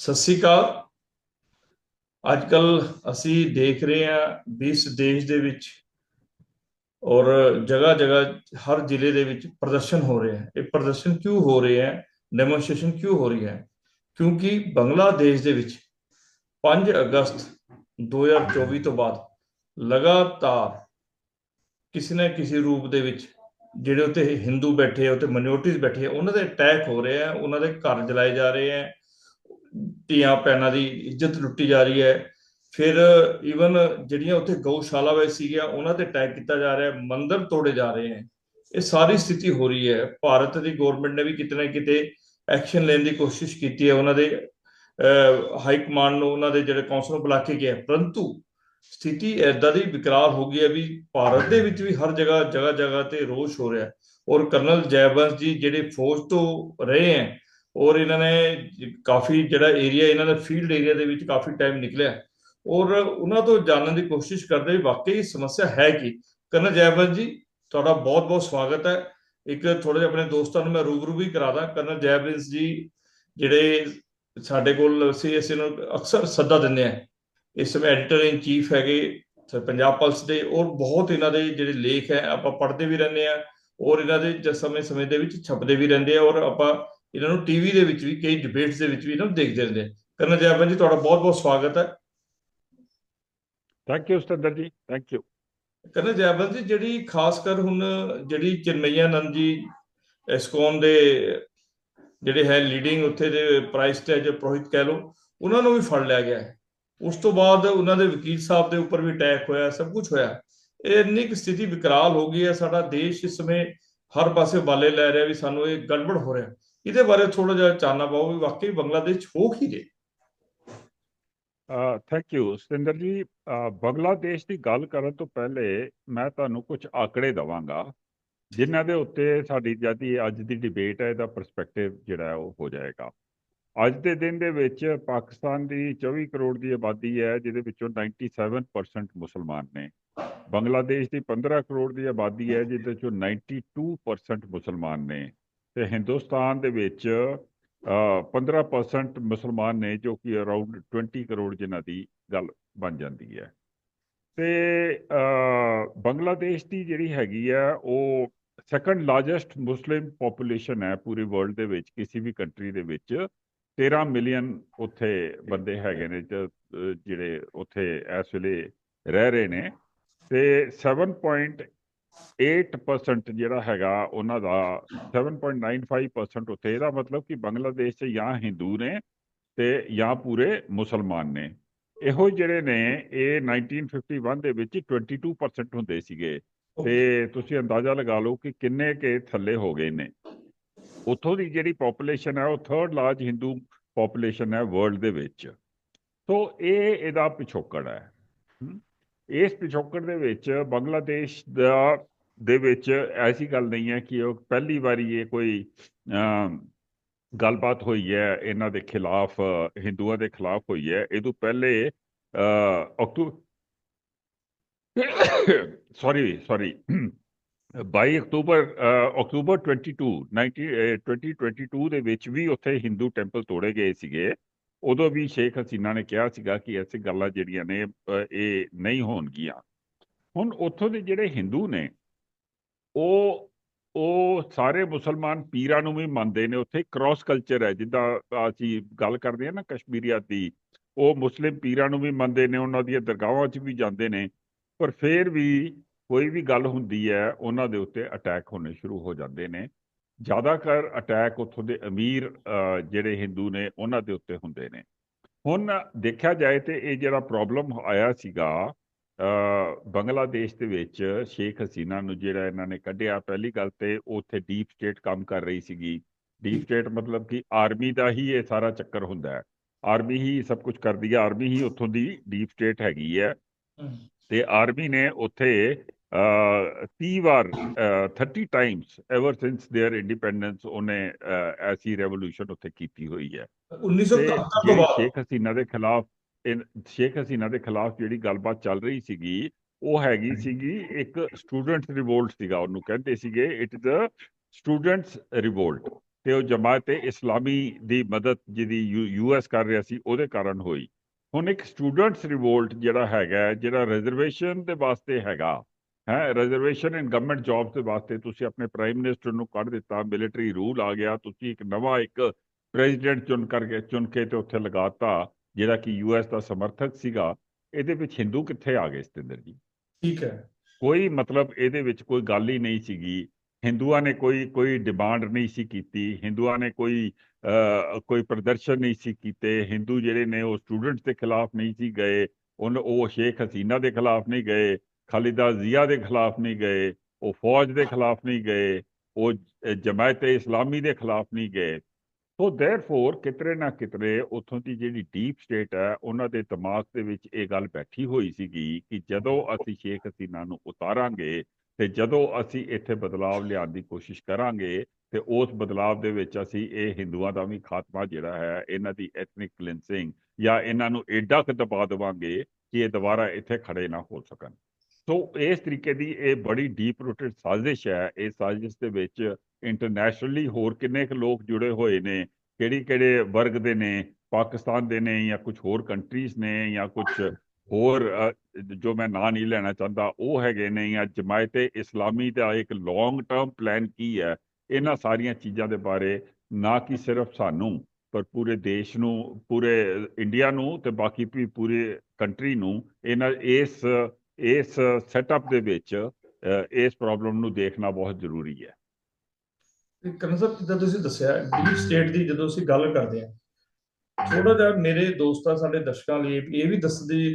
ਸਤਿ ਸ੍ਰੀ ਅਕਾਲ। ਅੱਜ ਕੱਲ ਅਸੀਂ ਦੇਖ ਰਹੇ ਹਾਂ ਵੀ ਇਸ ਦੇਸ਼ ਦੇ ਵਿੱਚ ਔਰ ਜਗ੍ਹਾ ਜਗ੍ਹਾ ਹਰ ਜ਼ਿਲ੍ਹੇ ਦੇ ਵਿੱਚ ਪ੍ਰਦਰਸ਼ਨ ਹੋ ਰਹੇ ਹੈ। ਇਹ ਪ੍ਰਦਰਸ਼ਨ ਕਿਉਂ ਹੋ ਰਹੇ ਹੈ? ਡੈਮੋਨਸਟ੍ਰੇਸ਼ਨ ਕਿਉਂ ਹੋ ਰਹੀ ਹੈ? ਕਿਉਂਕਿ ਬੰਗਲਾਦੇਸ਼ ਦੇ ਵਿੱਚ 5 ਅਗਸਤ 2024 ਤੋਂ ਬਾਅਦ ਲਗਾਤਾਰ ਕਿਸੇ ਨਾ ਕਿਸੇ ਰੂਪ ਦੇ ਵਿੱਚ ਜਿਹੜੇ ਉੱਤੇ ਹਿੰਦੂ ਬੈਠੇ ਆ ਉੱਤੇ ਮਿਨੋਰਟੀਜ਼ ਬੈਠੇ ਉਹਨਾਂ ਦੇ ਅਟੈਕ ਹੋ ਰਹੇ ਆ, ਉਹਨਾਂ ਦੇ ਘਰ ਜਲਾਏ ਜਾ ਰਹੇ ਆ ਧੀਆਂ ਭੈਣਾਂ ਦੀ ਇੱਜ਼ਤ ਲੁੱਟੀ ਜਾ ਰਹੀ ਹੈ। ਫਿਰ ਈਵਨ ਜਿਹੜੀਆਂ ਉੱਥੇ ਗਊਸ਼ਾਲਾ ਵਿੱਚ ਸੀਗੀਆਂ, ਉਹਨਾਂ ਤੇ ਅਟੈਕ ਕੀਤਾ ਜਾ ਰਿਹਾ ਹੈ, ਮੰਦਰ ਤੋੜੇ ਜਾ ਰਹੇ ਹੈ। ਇਹ ਸਾਰੀ ਸਥਿਤੀ ਹੋ ਰਹੀ ਹੈ। ਭਾਰਤ ਦੀ ਗਵਰਨਮੈਂਟ ਨੇ ਵੀ ਕਿਤੇ ਨਾ ਕਿਤੇ ਐਕਸ਼ਨ ਲੈਣ ਦੀ ਕੋਸ਼ਿਸ਼ ਕੀਤੀ ਹੈ ਉਹਨਾਂ ਦੇ ਹਾਈ ਕਮਾਂਡ ਨੂੰ, ਉਹਨਾਂ ਦੇ ਜਿਹੜੇ ਕੌਂਸਲ ਨੂੰ ਬੁਲਾ ਕੇ ਗਿਆ ਪਰੰਤੂ ਸਥਿਤੀ ਐਦਾਂ ਦੀ ਵਿਕਰਾਲ ਹੋ ਗਈ ਹੈ ਵੀ ਭਾਰਤ ਦੇ ਵਿੱਚ ਵੀ ਹਰ ਜਗ੍ਹਾ ਜਗ੍ਹਾ ਜਗ੍ਹਾ ਤੇ ਰੋਸ਼ ਹੋ ਰਿਹਾ ਹੈ। ਔਰ ਕਰਨਲ ਜੈਵੰਸ ਜੀ ਜਿਹੜੇ ਫੌਜ ਤੋਂ ਰਹੇ ਹੈ ਔਰ ਇਹਨਾਂ ਨੇ ਕਾਫੀ ਜਿਹੜਾ ਏਰੀਆ ਇਹਨਾਂ ਦਾ ਫੀਲਡ ਏਰੀਆ ਦੇ ਵਿੱਚ ਕਾਫੀ ਟਾਈਮ ਨਿਕਲਿਆ। ਔਰ ਉਹਨਾਂ ਤੋਂ ਜਾਣਨ ਦੀ ਕੋਸ਼ਿਸ਼ ਕਰਦੇ ਵੀ ਵਾਕਈ ਸਮੱਸਿਆ ਹੈ ਕੀ? ਕਰਨ ਜੈਬੰਸ ਜੀ, ਤੁਹਾਡਾ ਬਹੁਤ ਬਹੁਤ ਸਵਾਗਤ ਹੈ। ਇੱਕ ਥੋੜੇ ਜਿਹਾ ਆਪਣੇ ਦੋਸਤਾਂ ਨੂੰ ਮੈਂ ਰੂਬਰੂ ਵੀ ਕਰਾਦਾ ਕਰਨਲ ਜੈਵਿੰਸ ਜੀ ਜਿਹੜੇ ਸਾਡੇ ਕੋਲ ਅਸੀਂ ਅਸੀਂ ਨੂੰ ਅਕਸਰ ਸੱਦਾ ਦਿੰਦੇ ਆ। ਇਸ ਸਮੇਂ ਐਡੀਟਰ ਇਨ ਚੀਫ ਹੈਗੇ ਪੰਜਾਬ ਪਲਸ ਦੇ। ਔਰ ਬਹੁਤ ਇਹਨਾਂ ਦੇ ਜਿਹੜੇ ਲੇਖ ਹੈ, ਆਪਾਂ ਪੜ੍ਹਦੇ ਵੀ ਰਹਿੰਦੇ ਆ। ਔਰ ਇਹਨਾਂ ਦੇ ਸਮੇਂ ਸਮੇਂ ਦੇ ਵਿੱਚ ਛਪਦੇ ਵੀ ਰਹਿੰਦੇ ਆ। ਔਰ ਆਪਾਂ ਇਹਨਾਂ ਨੂੰ ਟੀਵੀ ਦੇ ਵਿੱਚ ਵੀ ਕਈ ਡਿਬੇਟਸ ਦੇ ਵਿੱਚ ਵੀ ਇਹਨਾਂ ਨੂੰ ਦੇਖਦੇ ਰਹਿੰਦੇ ਕਰਨ ਜੈਬਨ ਜੀ ਤੁਹਾਡਾ ਬਹੁਤ ਬਹੁਤ ਸਵਾਗਤ ਹੈ। ਥੈਂਕ ਯੂ ਸਤਿੰਦਰ ਜੀ ਥੈਂਕ ਯੂ ਕਰਨ ਜੈਬਨ ਜੀ ਜਿਹੜੀ ਖਾਸ ਕਰ ਹੁਣ ਜਿਹੜੀ ਚਿਨਮਈਆ ਨੰਦ ਜੀ ਐਸਕੋਨ ਦੇ ਜਿਹੜੇ ਹੈ ਲੀਡਿੰਗ ਉੱਥੇ ਦੇ ਪ੍ਰਾਈਸ ਟੈਜ ਪ੍ਰੋਹਿਤ ਕਹਿ ਲੋ ਉਹਨਾਂ ਨੂੰ ਵੀ ਫੜ ਲਿਆ ਗਿਆ ਉਸ ਤੋਂ ਬਾਅਦ ਉਹਨਾਂ ਦੇ ਵਕੀਲ ਸਾਹਿਬ ਦੇ ਉੱਪਰ ਵੀ ਅਟੈਕ ਹੋਇਆ ਸਭ ਕੁਝ ਹੋਇਆ। ਇਹ ਇੰਨੀ ਕਿ ਸਥਿਤੀ ਵਿਕਰਾਲ ਹੋ ਗਈ ਹੈ ਸਾਡਾ ਦੇਸ਼ ਇਸ ਸਮੇਂ ਹਰ ਪਾਸੇ ਬਾਲੇ ਲੈ ਰਿਹਾ ਵੀ ਸਾਨੂੰ ਇਹ ਗੜਬੜ ਹੋ ਰਿਹਾ। ਇਹਦੇ ਬਾਰੇ ਥੋੜਾ ਜਿਹਾ ਚਾਨਣਾ ਪਾਓ ਵੀ ਵਾਕਈ ਬੰਗਲਾਦੇਸ਼ ਹੋ ਕੀ ਜੇ ਥੈਂਕ ਯੂ ਸਤਿੰਦਰ ਜੀ। ਬੰਗਲਾਦੇਸ਼ ਦੀ ਗੱਲ ਕਰਨ ਤੋਂ ਪਹਿਲੇ ਮੈਂ ਤੁਹਾਨੂੰ ਕੁਝ ਆંકੜੇ ਦਵਾਂਗਾ, ਜਿਨ੍ਹਾਂ ਦੇ ਉੱਤੇ ਸਾਡੀ ਜਿਹੜੀ ਅੱਜ ਦੀ ਡਿਬੇਟ ਹੈ, ਇਹਦਾ ਪਰਸਪੈਕਟਿਵ ਜਿਹੜਾ ਉਹ ਹੋ ਜਾਏਗਾ। ਅੱਜ ਦੇ ਦਿਨ ਦੇ ਵਿੱਚ ਪਾਕਿਸਤਾਨ ਦੀ 24 ਕਰੋੜ ਦੀ ਆਬਾਦੀ ਹੈ, ਜਿਹਦੇ ਵਿੱਚੋਂ 97% ਮੁਸਲਮਾਨ ਨੇ। ਬੰਗਲਾਦੇਸ਼ ਦੀ 15 ਕਰੋੜ ਦੀ ਆਬਾਦੀ ਹੈ, ਜਿਹਦੇ ਵਿੱਚੋਂ 92% ਮੁਸਲਮਾਨ ਨੇ। ਤੇ ਹਿੰਦੁਸਤਾਨ ਦੇ ਵਿੱਚ 15% ਮੁਸਲਮਾਨ ਨੇ, ਜੋ ਕਿ ਅਰਾਊਂਡ 20 ਕਰੋੜ ਜਿਨ੍ਹਾਂ ਦੀ ਗੱਲ ਬਣ ਜਾਂਦੀ ਹੈ। ਤੇ ਬੰਗਲਾਦੇਸ਼ ਦੀ ਜਿਹੜੀ ਹੈਗੀ ਆ ਉਹ ਸੈਕੰਡ ਲਾਰਜੈਸਟ ਮੁਸਲਿਮ ਪੋਪੂਲੇਸ਼ਨ ਹੈ ਪੂਰੀ ਵਰਲਡ ਦੇ ਵਿੱਚ, ਕਿਸੇ ਵੀ ਕੰਟਰੀ ਦੇ ਵਿੱਚ। 13 ਮਿਲੀਅਨ ਉੱਥੇ ਬੰਦੇ ਹੈਗੇ ਨੇ ਜਿਹੜੇ ਉੱਥੇ ਇਸ ਵੇਲੇ ਰਹਿ ਰਹੇ ਨੇ। ਤੇ 7.8% ਜਿਹੜਾ ਹੈਗਾ, ਉਹਨਾਂ ਦਾ 7.95% ਉੱਥੇ। ਇਹਦਾ ਮਤਲਬ ਕਿ ਬੰਗਲਾਦੇਸ਼ 'ਚ ਜਾਂ ਹਿੰਦੂ ਨੇ ਤੇ ਜਾਂ ਪੂਰੇ ਮੁਸਲਮਾਨ ਨੇ। ਇਹੋ ਜਿਹੜੇ ਨੇ, ਇਹ 1951 ਦੇ ਵਿੱਚ 22% ਹੁੰਦੇ ਸੀਗੇ। ਤੇ ਤੁਸੀਂ ਅੰਦਾਜ਼ਾ ਲਗਾ ਲਓ ਕਿ ਕਿੰਨੇ ਕੇ ਥੱਲੇ ਹੋ ਗਏ ਨੇ। ਉੱਥੋਂ ਦੀ ਜਿਹੜੀ ਪੋਪੂਲੇਸ਼ਨ ਹੈ, ਉਹ ਥਰਡ ਲਾਰਜ ਹਿੰਦੂ ਪੋਪੂਲੇਸ਼ਨ ਹੈ ਵਰਲਡ ਦੇ ਵਿੱਚ। ਸੋ ਇਹ ਇਹਦਾ ਪਿਛੋਕੜ ਹੈ। ਇਸ ਪਿਛੋਕੜ ਦੇ ਵਿੱਚ ਬੰਗਲਾਦੇਸ਼ ਦਾ, ਦੇ ਵਿੱਚ ਐਸੀ ਗੱਲ ਨਹੀਂ ਹੈ ਕਿ ਉਹ ਪਹਿਲੀ ਵਾਰੀ ਇਹ ਕੋਈ ਗੱਲਬਾਤ ਹੋਈ ਹੈ, ਇਹਨਾਂ ਦੇ ਖਿਲਾਫ, ਹਿੰਦੂਆਂ ਦੇ ਖਿਲਾਫ ਹੋਈ ਹੈ। ਇਹ ਤੋਂ ਪਹਿਲੇ ਅਕਤੂਬਰ ਸੌਰੀ ਸੌਰੀ 22 ਅਕਤੂਬਰ ਅਕਤੂਬਰ 22 2022 ਦੇ ਵਿੱਚ ਵੀ ਉੱਥੇ ਹਿੰਦੂ ਟੈਂਪਲ ਤੋੜੇ ਗਏ ਸੀਗੇ। ਉਦੋਂ ਵੀ ਸ਼ੇਖ ਹਸੀਨਾ ਨੇ ਕਿਹਾ ਸੀਗਾ ਕਿ ਐਸੀ ਗੱਲਾਂ ਜਿਹੜੀਆਂ ਨੇ ਇਹ ਨਹੀਂ ਹੋਣਗੀਆਂ। ਹੁਣ ਉੱਥੋਂ ਦੇ ਜਿਹੜੇ ਹਿੰਦੂ ਨੇ, ਉਹ ਉਹ ਸਾਰੇ ਮੁਸਲਮਾਨ ਪੀਰਾਂ ਨੂੰ ਵੀ ਮੰਨਦੇ ਨੇ। ਉੱਥੇ ਕ੍ਰਾਸ ਕਲਚਰ ਹੈ, ਜਿੱਦਾਂ ਅਸੀਂ ਗੱਲ ਕਰਦੇ ਆ ਨਾ ਕਸ਼ਮੀਰੀਅਤ ਦੀ, ਉਹ ਮੁਸਲਿਮ ਪੀਰਾਂ ਨੂੰ ਵੀ ਮੰਨਦੇ ਨੇ, ਉਹਨਾਂ ਦੀਆਂ ਦਰਗਾਹਾਂ 'ਚ ਵੀ ਜਾਂਦੇ ਨੇ। ਪਰ ਫਿਰ ਵੀ ਕੋਈ ਵੀ ਗੱਲ ਹੁੰਦੀ ਹੈ, ਉਹਨਾਂ ਦੇ ਉੱਤੇ ਅਟੈਕ ਹੋਣੇ ਸ਼ੁਰੂ ਹੋ ਜਾਂਦੇ ਨੇ। ਜ਼ਿਆਦਾਤਰ ਅਟੈਕ ਉੱਥੋਂ ਦੇ ਅਮੀਰ ਜਿਹੜੇ ਹਿੰਦੂ ਨੇ ਉਹਨਾਂ ਦੇ ਉੱਤੇ ਹੁੰਦੇ ਨੇ। ਹੁਣ ਦੇਖਿਆ ਜਾਏ ਤੇ ਇਹ ਜਿਹੜਾ ਪ੍ਰੋਬਲਮ ਆਇਆ ਸੀਗਾ ਬੰਗਲਾਦੇਸ਼ ਦੇ ਵਿੱਚ ਸ਼ੇਖ ਹਸੀਨਾ ਨੂੰ ਜਿਹੜਾ ਇਹਨਾਂ ਨੇ ਕੱਢਿਆ ਪਹਿਲੀ ਗੱਲ ਤੇ ਉੱਥੇ ਡੀਪ ਸਟੇਟ ਕੰਮ ਕਰ ਰਹੀ ਸੀਗੀ। ਡੀਪ ਸਟੇਟ ਮਤਲਬ ਕਿ ਆਰਮੀ ਦਾ ਹੀ ਇਹ ਸਾਰਾ ਚੱਕਰ ਹੁੰਦਾ ਹੈ। ਆਰਮੀ ਹੀ ਸਭ ਕੁਝ ਕਰਦੀ ਹੈ ਆਰਮੀ ਹੀ ਉੱਥੋਂ ਦੀ ਡੀਪ ਸਟੇਟ ਹੈਗੀ ਹੈ। ਤੇ ਆਰਮੀ ਨੇ ਉੱਥੇ 30 ਵਾਰ 30 times ever since their independence ਉਹਨੇ ਐਸੀ ਰੈਵੋਲੂਸ਼ਨ ਉੱਥੇ ਕੀਤੀ ਹੋਈ ਹੈ 1977 ਤੋਂ ਬਾਅਦ ਸ਼ੇਖ ਹਸੀਨਾ ਦੇ ਖਿਲਾਫ ਸ਼ੇਖ ਹਸੀਨਾ ਦੇ ਖਿਲਾਫ ਜਿਹੜੀ ਗੱਲਬਾਤ ਚੱਲ ਰਹੀ ਸੀਗੀ ਉਹ ਹੈਗੀ ਸੀਗੀ ਇੱਕ ਸਟੂਡੈਂਟ ਰਿਵੋਲਟ ਸੀਗਾ ਉਹਨੂੰ ਕਹਿੰਦੇ ਸੀਗੇ it is a students revolt ਤੇ ਉਹ ਜਮਾਤ ਇਸਲਾਮੀ ਦੀ ਮਦਦ ਜਿਹਦੀ ਯੂਐਸ ਕਰ ਰਿਹਾ ਸੀ ਉਹਦੇ ਕਾਰਨ ਹੋਈ ਹੁਣ ਇੱਕ ਸਟੂਡੈਂਟਸ ਰਿਵੋਲਟ ਜਿਹੜਾ ਹੈਗਾ ਹੈ, ਜਿਹੜਾ ਰਿਜ਼ਰਵੇਸ਼ਨ ਦੇ ਵਾਸਤੇ ਹੈਗਾ ਹੈ ਰਿਜ਼ਰਵੇਸ਼ਨ ਇਨ ਗਵਰਨਮੈਂਟ ਜੌਬਸ ਦੇ ਵਾਸਤੇ ਤੁਸੀਂ ਆਪਣੇ ਪ੍ਰਾਈਮ ਮਿਨਿਸਟਰ ਨੂੰ ਕੱਢ ਦਿੱਤਾ ਮਿਲਟਰੀ ਰੂਲ ਆ ਗਿਆ ਤੁਸੀਂ ਇੱਕ ਨਵਾਂ ਇੱਕ ਪ੍ਰੈਜ਼ੀਡੈਂਟ ਚੁਣ ਕਰਕੇ ਚੁਣ ਕੇ ਤੇ ਉੱਥੇ ਲਗਾਤਾ ਜਿਹੜਾ ਕਿ ਯੂਐਸ ਦਾ ਸਮਰਥਕ ਸੀਗਾ। ਇਹਦੇ ਵਿੱਚ ਹਿੰਦੂ ਕਿੱਥੇ ਆ ਗਏ ਸਤਿੰਦਰ ਜੀ? ਠੀਕ ਹੈ। ਕੋਈ ਮਤਲਬ ਇਹਦੇ ਵਿੱਚ ਕੋਈ ਗੱਲ ਹੀ ਨਹੀਂ ਸੀਗੀ। ਹਿੰਦੂਆਂ ਨੇ ਕੋਈ ਕੋਈ ਡਿਮਾਂਡ ਨਹੀਂ ਸੀ ਕੀਤੀ। ਹਿੰਦੂਆਂ ਨੇ ਕੋਈ ਕੋਈ ਪ੍ਰਦਰਸ਼ਨ ਨਹੀਂ ਸੀ ਕੀਤੇ। ਹਿੰਦੂ ਜਿਹੜੇ ਨੇ ਉਹ ਸਟੂਡੈਂਟਸ ਦੇ ਖਿਲਾਫ ਨਹੀਂ ਸੀ ਗਏ। ਉਹ ਸ਼ੇਖ ਹਸੀਨਾ ਦੇ ਖਿਲਾਫ ਨਹੀਂ ਗਏ। ਖਾਲਿਦਾ ਜ਼ੀਆ ਦੇ ਖਿਲਾਫ ਨਹੀਂ ਗਏ, ਉਹ ਫੌਜ ਦੇ ਖਿਲਾਫ ਨਹੀਂ ਗਏ, ਉਹ ਜਮਾਇਤ ਇਸਲਾਮੀ ਦੇ ਖਿਲਾਫ ਨਹੀਂ ਗਏ। ਸੋ ਥੈਰਫੋਰ ਕਿਤਰੇ ਨਾ ਕਿਤਰੇ ਉਥੋਂ ਦੀ ਜਿਹੜੀ ਡੀਪ ਸਟੇਟ ਹੈ, ਉਹਨਾਂ ਦੇ ਦਿਮਾਗ ਦੇ ਵਿੱਚ ਇਹ ਗੱਲ ਬੈਠੀ ਹੋਈ ਸੀਗੀ ਕਿ ਜਦੋਂ ਅਸੀਂ ਸ਼ੇਖ ਹਸੀਨਾ ਨੂੰ ਉਤਾਰਾਂਗੇ ਤੇ ਜਦੋਂ ਅਸੀਂ ਇੱਥੇ ਬਦਲਾਅ ਲਿਆਉਣ ਦੀ ਕੋਸ਼ਿਸ਼ ਕਰਾਂਗੇ ਤੇ ਉਸ ਬਦਲਾਅ ਦੇ ਵਿੱਚ ਅਸੀਂ ਇਹ ਹਿੰਦੂਆਂ ਦਾ ਵੀ ਖਾਤਮਾ ਜਿਹੜਾ ਹੈ, ਇਹਨਾਂ ਦੀ ਐਥਨਿਕ ਕਲਿੰਸਿੰਗ ਜਾਂ ਇਹਨਾਂ ਨੂੰ ਏਡਾ ਕਿ ਦਬਾ ਦਵਾਂਗੇ ਕਿ ਇਹ ਦੁਬਾਰਾ ਇੱਥੇ ਖੜੇ ਨਾ ਹੋ ਸਕਣ। ਸੋ ਇਸ ਤਰੀਕੇ ਦੀ ਇਹ ਬੜੀ ਡੀਪ ਰੂਟਡ ਸਾਜ਼ਿਸ਼ ਹੈ। ਇਹ ਸਾਜ਼ਿਸ਼ ਦੇ ਵਿੱਚ ਇੰਟਰਨੈਸ਼ਨਲੀ ਹੋਰ ਕਿੰਨੇ ਕੁ ਲੋਕ ਜੁੜੇ ਹੋਏ ਨੇ ਕਿਹੜੀ ਕਿਹੜੇ ਵਰਗ ਦੇ ਨੇ, ਪਾਕਿਸਤਾਨ ਦੇ ਨੇ ਜਾਂ ਕੁਝ ਹੋਰ ਕੰਟਰੀਜ਼ ਨੇ ਜਾਂ ਕੁਝ ਹੋਰ ਜੋ ਮੈਂ ਨਾਂ ਨਹੀਂ ਲੈਣਾ ਚਾਹੁੰਦਾ, ਉਹ ਹੈਗੇ ਨੇ ਜਾਂ ਜਮਾਇਤ ਇਸਲਾਮੀ ਦਾ ਇੱਕ ਲੌਂਗ ਟਰਮ ਪਲਾਨ ਕੀ ਹੈ, ਇਹਨਾਂ ਸਾਰੀਆਂ ਚੀਜ਼ਾਂ ਦੇ ਬਾਰੇ ਨਾ ਕਿ ਸਿਰਫ ਸਾਨੂੰ, ਪਰ ਪੂਰੇ ਦੇਸ਼ ਨੂੰ, ਪੂਰੇ ਇੰਡੀਆ ਨੂੰ ਤੇ ਬਾਕੀ ਵੀ ਪੂਰੇ ਕੰਟਰੀ ਨੂੰ ਇਹਨਾਂ, ਇਸ ਇਸ ਸੈਟਅਪ ਦੇ ਵਿੱਚ ਇਸ ਪ੍ਰੋਬਲਮ ਨੂੰ ਦੇਖਣਾ ਬਹੁਤ ਜ਼ਰੂਰੀ ਹੈ। ਤੇ ਜਿੱਦਾਂ ਤੁਸੀਂ ਦੱਸਿਆ ਡੀਪ ਸਟੇਟ ਦੀ ਜਦੋਂ ਅਸੀਂ ਗੱਲ ਕਰਦੇ ਹਾਂ ਥੋੜਾ ਜਿਹਾ ਮੇਰੇ ਦੋਸਤਾਂ ਸਾਡੇ ਦਰਸ਼ਕਾਂ ਲਈ ਇਹ ਵੀ ਦੱਸਦੀ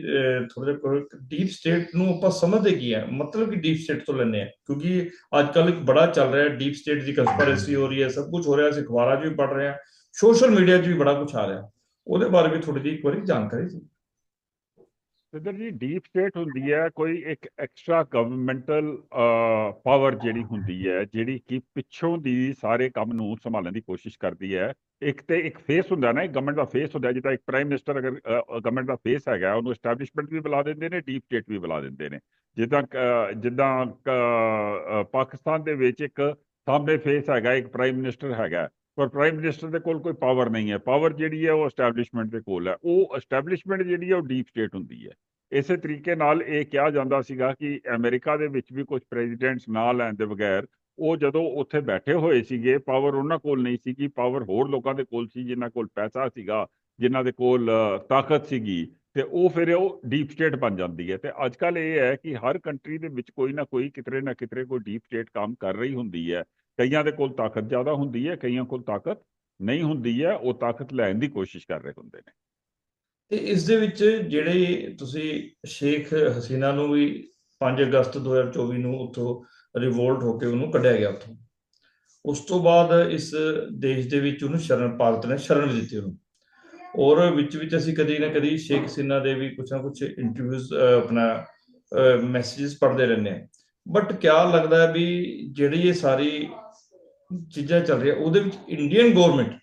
ਥੋੜਾ ਜਿਹਾ ਡੀਪ ਸਟੇਟ ਨੂੰ ਆਪਾਂ ਸਮਝਦੇ ਕੀ ਹੈ ਮਤਲਬ ਕਿ ਡੀਪ ਸਟੇਟ ਤੋਂ ਲੈਂਦੇ ਆ। ਕਿਉਂਕਿ ਅੱਜ ਕੱਲ ਇੱਕ ਬੜਾ ਚੱਲ ਰਿਹਾ ਡੀਪ ਸਟੇਟ ਦੀ ਕੰਸਪੀਰੇਸੀ ਹੋ ਰਹੀ ਹੈ, ਸਭ ਕੁਝ ਹੋ ਰਿਹਾ, ਅਸੀਂ ਅਖਬਾਰਾਂ 'ਚ ਵੀ ਪੜ੍ਹ ਰਹੇ ਹਾਂ ਸੋਸ਼ਲ ਮੀਡੀਆ 'ਚ ਵੀ ਬੜਾ ਕੁਝ ਆ ਰਿਹਾ। ਉਹਦੇ ਬਾਰੇ ਵੀ ਥੋੜੀ ਜਿਹੀ ਇੱਕ ਵਾਰੀ ਜਾਣਕਾਰੀ ਸੀ ਸਿੱਧਰ ਜੀ ਡੀਪ ਸਟੇਟ ਹੁੰਦੀ ਹੈ, ਕੋਈ ਇੱਕ ਐਕਸਟਰਾ ਗਵਰਨਮੈਂਟਲ ਪਾਵਰ ਜਿਹੜੀ ਹੁੰਦੀ ਹੈ, ਜਿਹੜੀ ਕਿ ਪਿੱਛੋਂ ਦੀ ਸਾਰੇ ਕੰਮ ਨੂੰ ਸੰਭਾਲਣ ਦੀ ਕੋਸ਼ਿਸ਼ ਕਰਦੀ ਹੈ। ਇੱਕ ਤੇ ਇੱਕ ਫੇਸ ਹੁੰਦਾ ਨਾ, ਇੱਕ ਗਵਰਨਮੈਂਟ ਦਾ ਫੇਸ ਹੁੰਦਾ, ਜਿੱਦਾਂ ਇੱਕ ਪ੍ਰਾਈਮ ਮਿਨਿਸਟਰ ਅਗਰ ਗਵਰਨਮੈਂਟ ਦਾ ਫੇਸ ਹੈਗਾ, ਉਹਨੂੰ ਐਸਟੈਬਲਿਸ਼ਮੈਂਟ ਵੀ ਬੁਲਾ ਦਿੰਦੇ ਨੇ ਡੀਪ ਸਟੇਟ ਵੀ ਬੁਲਾ ਦਿੰਦੇ ਨੇ। ਜਿੱਦਾਂ ਕ- ਜਿੱਦਾਂ ਪਾਕਿਸਤਾਨ ਦੇ ਵਿੱਚ ਇੱਕ ਸਾਹਮਣੇ ਫੇਸ ਹੈਗਾ, ਇੱਕ ਪ੍ਰਾਈਮ ਮਿਨਿਸਟਰ ਹੈਗਾ, ਪਰ ਪ੍ਰਾਈਮ ਮਿਨਿਸਟਰ ਦੇ ਕੋਲ ਕੋਈ ਪਾਵਰ ਨਹੀਂ ਹੈ। ਪਾਵਰ ਜਿਹੜੀ ਹੈ, ਉਹ ਐਸਟੈਬਲਿਸ਼ਮੈਂਟ ਦੇ ਕੋਲ ਹੈ। ਉਹ ਐਸਟੈਬਲਿਸ਼ਮੈਂਟ ਜਿਹੜੀ ਹੈ, ਉਹ ਡੀਪ ਸਟੇਟ ਹੁੰਦੀ ਹੈ। ਇਸੇ ਤਰੀਕੇ ਨਾਲ ਇਹ ਕਿਹਾ ਜਾਂਦਾ ਸੀਗਾ ਕਿ ਅਮਰੀਕਾ ਦੇ ਵਿੱਚ ਵੀ ਕੁਝ ਪ੍ਰੈਜ਼ੀਡੈਂਟਸ ਨਾ ਲੈਣ ਦੇ ਬਗੈਰ ਉਹ ਜਦੋਂ ਉੱਥੇ ਬੈਠੇ ਹੋਏ ਸੀਗੇ ਪਾਵਰ ਉਹਨਾਂ ਕੋਲ ਨਹੀਂ ਸੀ ਕਿ ਪਾਵਰ ਹੋਰ ਲੋਕਾਂ ਦੇ ਕੋਲ ਸੀ ਜਿਨ੍ਹਾਂ ਕੋਲ ਪੈਸਾ ਸੀਗਾ, ਜਿਨ੍ਹਾਂ ਦੇ ਕੋਲ ਤਾਕਤ ਸੀਗੀ ਤੇ ਉਹ ਫਿਰ ਉਹ ਡੀਪ ਸਟੇਟ ਬਣ ਜਾਂਦੀ ਹੈ ਤੇ ਅੱਜ ਕੱਲ ਇਹ ਹੈ ਕਿ ਹਰ ਕੰਟਰੀ ਦੇ ਵਿੱਚ ਕੋਈ ਨਾ ਕੋਈ ਕਿਤਰੇ ਨਾ ਕਿਤਰੇ ਕੋਈ ਡੀਪ ਸਟੇਟ ਕੰਮ ਕਰ ਰਹੀ ਹੁੰਦੀ ਹੈ। ਕਈਆਂ ਦੇ ਕੋਲ ਤਾਕਤ ਜ਼ਿਆਦਾ ਹੁੰਦੀ ਹੈ, ਕਈਆਂ ਕੋਲ ਤਾਕਤ ਨਹੀਂ ਹੁੰਦੀ ਹੈ, ਉਹ ਤਾਕਤ ਲੈਣ ਦੀ ਕੋਸ਼ਿਸ਼ ਕਰ ਰਹੇ ਹੁੰਦੇ ਨੇ। ਤੇ ਇਸ ਦੇ ਵਿੱਚ ਜਿਹੜੇ ਤੁਸੀਂ ਸ਼ੇਖ ਹਸੀਨਾ ਨੂੰ ਵੀ 5 ਅਗਸਤ 2024 ਨੂੰ ਉੱਥੋਂ ਰਿਵੋਲਟ ਹੋ ਕੇ ਉਹਨੂੰ ਕੱਢਿਆ ਗਿਆ ਉੱਥੋਂ। ਉਸ ਤੋਂ ਬਾਅਦ ਇਸ ਦੇਸ਼ ਦੇ ਵਿੱਚ ਉਹਨੂੰ ਸ਼ਰਨ ਭਾਰਤ ਨੇ, ਸ਼ਰਨ ਵੀ ਦਿੱਤੀ ਉਹਨੂੰ। ਔਰ ਵਿੱਚ ਵਿੱਚ ਅਸੀਂ ਕਦੀ ਨਾ ਕਦੀ ਸ਼ੇਖ ਹਸੀਨਾ ਦੇ ਵੀ ਕੁਛ ਨਾ ਕੁਛ ਇੰਟਰਵਿਊਜ਼ ਆਪਣਾ ਮੈਸੇजेस ਪੜ੍ਹਦੇ ਰਹਿੰਦੇ ਆ ਬਟ ਕਿਆ ਲੱਗਦਾ ਹੈ ਵੀ ਜਿਹੜੀ ਇਹ ਸਾਰੀ ਚੀਜ਼ਾਂ ਚੱਲ ਰਹੀਆਂ, ਉਹਦੇ ਵਿੱਚ ਇੰਡੀਅਨ ਗਵਰਨਮੈਂਟ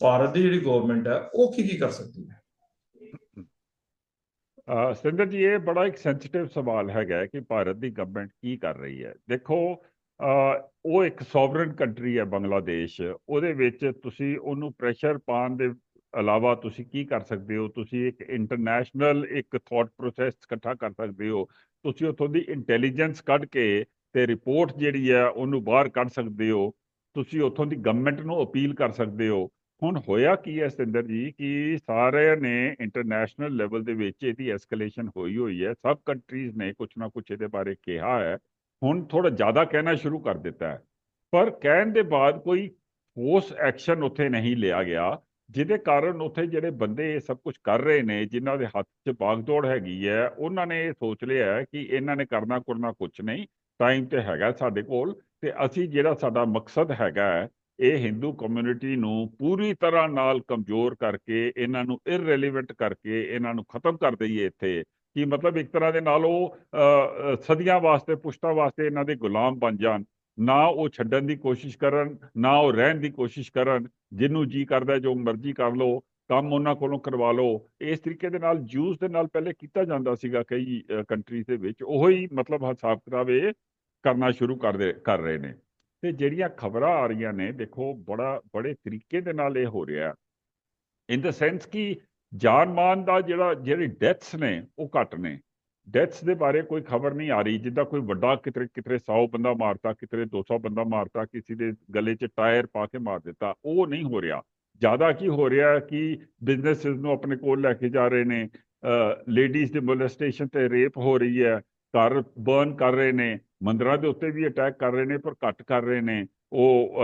ਭਾਰਤ ਦੀ ਜਿਹੜੀ ਗਵਰਨਮੈਂਟ ਹੈ, ਉਹ ਕੀ ਕੀ ਕਰ ਸਕਦੀ ਹੈ? ਅਹ ਸਤਿੰਦਰ ਜੀ, ਇਹ ਬੜਾ ਇੱਕ ਸੈਂਸਿਟਿਵ ਸਵਾਲ ਹੈਗਾ ਕਿ ਭਾਰਤ ਦੀ ਗਵਰਨਮੈਂਟ ਕੀ ਕਰ ਰਹੀ ਹੈ। ਦੇਖੋ ਉਹ ਇੱਕ ਸੋਵਰਨ ਕੰਟਰੀ ਹੈ ਬੰਗਲਾਦੇਸ਼, ਉਹਦੇ ਵਿੱਚ ਤੁਸੀਂ ਉਹਨੂੰ ਪ੍ਰੈਸ਼ਰ ਪਾਉਣ ਦੇ ਇਲਾਵਾ ਤੁਸੀਂ ਕੀ ਕਰ ਸਕਦੇ ਹੋ? ਤੁਸੀਂ ਇੱਕ ਇੰਟਰਨੈਸ਼ਨਲ ਇੱਕ ਥਾਟ ਪ੍ਰੋਸੈਸ ਇਕੱਠਾ ਕਰ ਸਕਦੇ ਹੋ। ਤੁਸੀਂ ਉੱਥੋਂ ਦੀ ਇੰਟੈਲੀਜੈਂਸ ਕੱਢ ਕੇ ਤੇ ਰਿਪੋਰਟ ਜਿਹੜੀ ਹੈ ਉਹਨੂੰ ਬਾਹਰ ਕੱਢ ਸਕਦੇ ਹੋ। ਤੁਸੀਂ ਉੱਥੋਂ ਦੀ ਗਵਰਨਮੈਂਟ ਨੂੰ ਅਪੀਲ ਕਰ ਸਕਦੇ ਹੋ। ਹੁਣ ਹੋਇਆ ਕੀ ਹੈ ਸਤਿੰਦਰ ਜੀ ਕਿ ਸਾਰਿਆਂ ਨੇ ਇੰਟਰਨੈਸ਼ਨਲ ਲੈਵਲ ਦੇ ਵਿੱਚ ਇਹਦੀ ਐਸਕੇਲੇਸ਼ਨ ਹੋਈ ਹੋਈ ਹੈ। ਸਭ ਕੰਟਰੀਜ਼ ਨੇ ਕੁਝ ਨਾ ਕੁਝ ਇਹਦੇ ਬਾਰੇ ਕਿਹਾ ਹੈ। ਹੁਣ ਥੋੜਾ ਜ਼ਿਆਦਾ ਕਹਿਣਾ ਸ਼ੁਰੂ ਕਰ ਦਿੱਤਾ ਹੈ। ਪਰ ਕਹਿਣ ਦੇ ਬਾਅਦ ਕੋਈ ਫੋਰਸ ਐਕਸ਼ਨ ਉੱਥੇ ਨਹੀਂ ਲਿਆ ਗਿਆ, ਜਿਹਦੇ ਕਾਰਨ ਉੱਥੇ ਜਿਹੜੇ ਬੰਦੇ ਇਹ ਸਭ ਕੁਝ ਕਰ ਰਹੇ ਨੇ, ਜਿਨ੍ਹਾਂ ਦੇ ਹੱਥ 'ਚ ਬਾਗਦੌੜ ਹੈਗੀ ਹੈ, ਉਹਨਾਂ ਨੇ ਇਹ ਸੋਚ ਲਿਆ ਹੈ ਕਿ ਇਹਨਾਂ ਨੇ ਕਰਨਾ ਕਰਨਾ ਕੁਝ ਨਹੀਂ ਟਾਈਮ ਤੇ ਹੈਗਾ ਸਾਡੇ ਕੋਲ ਤੇ ਅਸੀਂ ਜਿਹੜਾ ਸਾਡਾ ਮਕਸਦ ਹੈਗਾ ਹੈ ਇਹ ਹਿੰਦੂ ਕਮਿਊਨਿਟੀ ਨੂੰ ਪੂਰੀ ਤਰ੍ਹਾਂ ਨਾਲ ਕਮਜ਼ੋਰ ਕਰਕੇ, ਇਹਨਾਂ ਨੂੰ ਇਰਰੈਲੇਵੈਂਟ ਕਰਕੇ, ਇਹਨਾਂ ਨੂੰ ਖਤਮ ਕਰ ਦਈਏ ਇੱਥੇ। ਕਿ ਮਤਲਬ ਇੱਕ ਤਰ੍ਹਾਂ ਦੇ ਨਾਲ ਉਹ ਸਦੀਆਂ ਵਾਸਤੇ, ਪੁਸ਼ਤਾਂ ਵਾਸਤੇ ਇਹਨਾਂ ਦੇ ਗੁਲਾਮ ਬਣ ਜਾਣ। ਨਾ ਉਹ ਛੱਡਣ ਦੀ ਕੋਸ਼ਿਸ਼ ਕਰਨ, ਨਾ ਉਹ ਰਹਿਣ ਦੀ ਕੋਸ਼ਿਸ਼ ਕਰਨ। ਜਿਹਨੂੰ ਜੀ ਕਰਦਾ ਜੋ ਮਰਜ਼ੀ ਕਰ ਲਓ, ਕੰਮ ਉਹਨਾਂ ਕੋਲੋਂ ਕਰਵਾ ਲਓ। ਇਸ ਤਰੀਕੇ ਦੇ ਨਾਲ ਜੂਸ ਦੇ ਨਾਲ ਪਹਿਲੇ ਕੀਤਾ ਜਾਂਦਾ ਸੀਗਾ ਕਈ ਕੰਟਰੀਜ਼ ਦੇ ਵਿੱਚ। ਉਹੀ ਮਤਲਬ ਹਿਸਾਬ ਕਿਤਾਬ ਇਹ ਕਰਨਾ ਸ਼ੁਰੂ ਕਰ ਕਰ ਰਹੇ ਨੇ। ਤੇ ਜਿਹੜੀਆਂ ਖਬਰਾਂ ਆ ਰਹੀਆਂ ਨੇ, ਦੇਖੋ, ਬੜਾ, ਬੜੇ ਤਰੀਕੇ ਦੇ ਨਾਲ ਇਹ ਹੋ ਰਿਹਾ। ਇਨ ਦ ਸੈਂਸ ਕਿ ਜਾਨ-ਮਾਨ ਦਾ ਜਿਹੜਾ, ਜਿਹੜੇ ਡੈਥਸ ਨੇ, ਉਹ ਘੱਟ ਨੇ। ਡੈਥਸ ਦੇ ਬਾਰੇ ਕੋਈ ਖਬਰ ਨਹੀਂ ਆ ਰਹੀ, ਜਿੱਦਾਂ ਕੋਈ ਵੱਡਾ ਕਿਤੇ ਕਿਤੇ 100 ਬੰਦਾ ਮਾਰਤਾ ਕਿਤੇ 200 ਬੰਦਾ ਮਾਰਤਾ, ਕਿਸੇ ਦੇ ਗਲੇ 'ਚ ਟਾਇਰ ਪਾ ਕੇ ਮਾਰ ਦਿੱਤਾ, ਉਹ ਨਹੀਂ ਹੋ ਰਿਹਾ। ਜ਼ਿਆਦਾ ਕੀ ਹੋ ਰਿਹਾ ਕਿ ਬਿਜ਼ਨੈਸਸ ਨੂੰ ਆਪਣੇ ਕੋਲ ਲੈ ਕੇ ਜਾ ਰਹੇ ਨੇ ਲੇਡੀਜ਼ ਦੇ ਮੋਲੈਸਟੇਸ਼ਨ ਤੇ ਰੇਪ ਹੋ ਰਹੀ ਹੈ ਘਰ ਬਰਨ ਕਰ ਰਹੇ ਨੇ, ਮੰਦਰਾਂ ਦੇ ਉੱਤੇ ਵੀ ਅਟੈਕ ਕਰ ਰਹੇ ਨੇ, ਪਰ ਘੱਟ ਕਰ ਰਹੇ ਨੇ। ਉਹ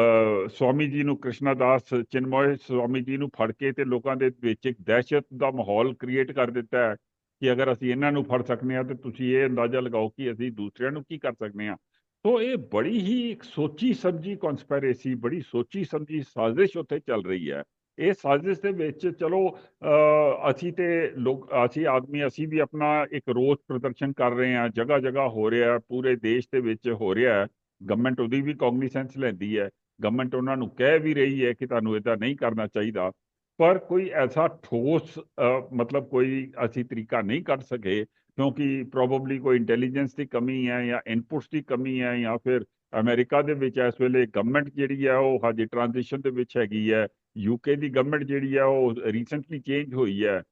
ਸਵਾਮੀ ਜੀ ਨੂੰ ਕ੍ਰਿਸ਼ਨਾ ਦਾਸ ਚਿਨਮੋਏ ਸਵਾਮੀ ਜੀ ਨੂੰ ਫੜ ਕੇ ਤੇ ਲੋਕਾਂ ਦੇ ਵਿੱਚ ਇੱਕ ਦਹਿਸ਼ਤ ਦਾ ਮਾਹੌਲ ਕ੍ਰੀਏਟ ਕਰ ਦਿੱਤਾ ਹੈ ਕਿ ਅਗਰ ਅਸੀਂ ਇਹਨਾਂ ਨੂੰ ਫੜ ਸਕਨੇ ਆ ਤੇ ਤੁਸੀਂ ਇਹ ਅੰਦਾਜ਼ਾ ਲਗਾਓ ਕਿ ਅਸੀਂ ਦੂਸਰਿਆਂ ਨੂੰ ਕੀ ਕਰ ਸਕਨੇ ਆ ਸੋ ਇਹ ਬੜੀ ਹੀ ਇੱਕ ਸੋਚੀ ਸਮਝੀ ਕਨਸਪੀਰੇਸੀ ਬੜੀ ਸੋਚੀ ਸਮਝੀ ਸਾਜ਼ਿਸ਼ ਉੱਥੇ ਚੱਲ ਰਹੀ ਹੈ। ਇਹ ਸਾਜ਼ਿਸ਼ ਦੇ ਵਿੱਚ ਚਲੋ ਅਸੀਂ ਤੇ ਲੋਕ, ਅਸੀਂ ਆਦਮੀ, ਅਸੀਂ ਵੀ ਆਪਣਾ ਇੱਕ ਰੋਸ ਪ੍ਰਦਰਸ਼ਨ ਕਰ ਰਹੇ ਹਾਂ ਜਗ੍ਹਾ ਜਗ੍ਹਾ ਹੋ ਰਿਹਾ ਪੂਰੇ ਦੇਸ਼ ਦੇ ਵਿੱਚ ਹੋ ਰਿਹਾ ਹੈ ਗਵਰਨਮੈਂਟ ਉਹਦੀ ਵੀ ਕੌਗਨੀਸੈਂਸ ਲੈਂਦੀ ਹੈ ਗਵਰਨਮੈਂਟ ਉਹਨਾਂ ਨੂੰ ਕਹਿ ਵੀ ਰਹੀ ਹੈ ਕਿ ਤੁਹਾਨੂੰ ਇਦਾਂ ਨਹੀਂ ਕਰਨਾ ਚਾਹੀਦਾ, ਪਰ ਕੋਈ ਐਸਾ ਠੋਸ ਮਤਲਬ ਕੋਈ ਅਸੀਂ ਤਰੀਕਾ ਨਹੀਂ ਕੱਢ ਸਕੇ, ਕਿਉਂਕਿ ਪ੍ਰੋਬੇਬਲੀ ਕੋਈ ਇੰਟੈਲੀਜੈਂਸ ਦੀ ਕਮੀ ਹੈ ਜਾਂ ਇਨਪੁਟਸ ਦੀ ਕਮੀ ਹੈ ਜਾਂ ਫਿਰ ਅਮਰੀਕਾ ਦੇ ਵਿੱਚ ਇਸ ਵੇਲੇ ਗਵਰਨਮੈਂਟ ਜਿਹੜੀ ਹੈ ਉਹ ਹਜੇ ਟ੍ਰਾਂਜੀਸ਼ਨ ਦੇ ਵਿੱਚ ਹੈਗੀ ਹੈ ਯੂਕੇ ਦੀ ਗਵਰਨਮੈਂਟ ਜਿਹੜੀ ਹੈ ਉਹ ਰੀਸੈਂਟਲੀ ਚੇਂਜ ਹੋਈ ਹੈ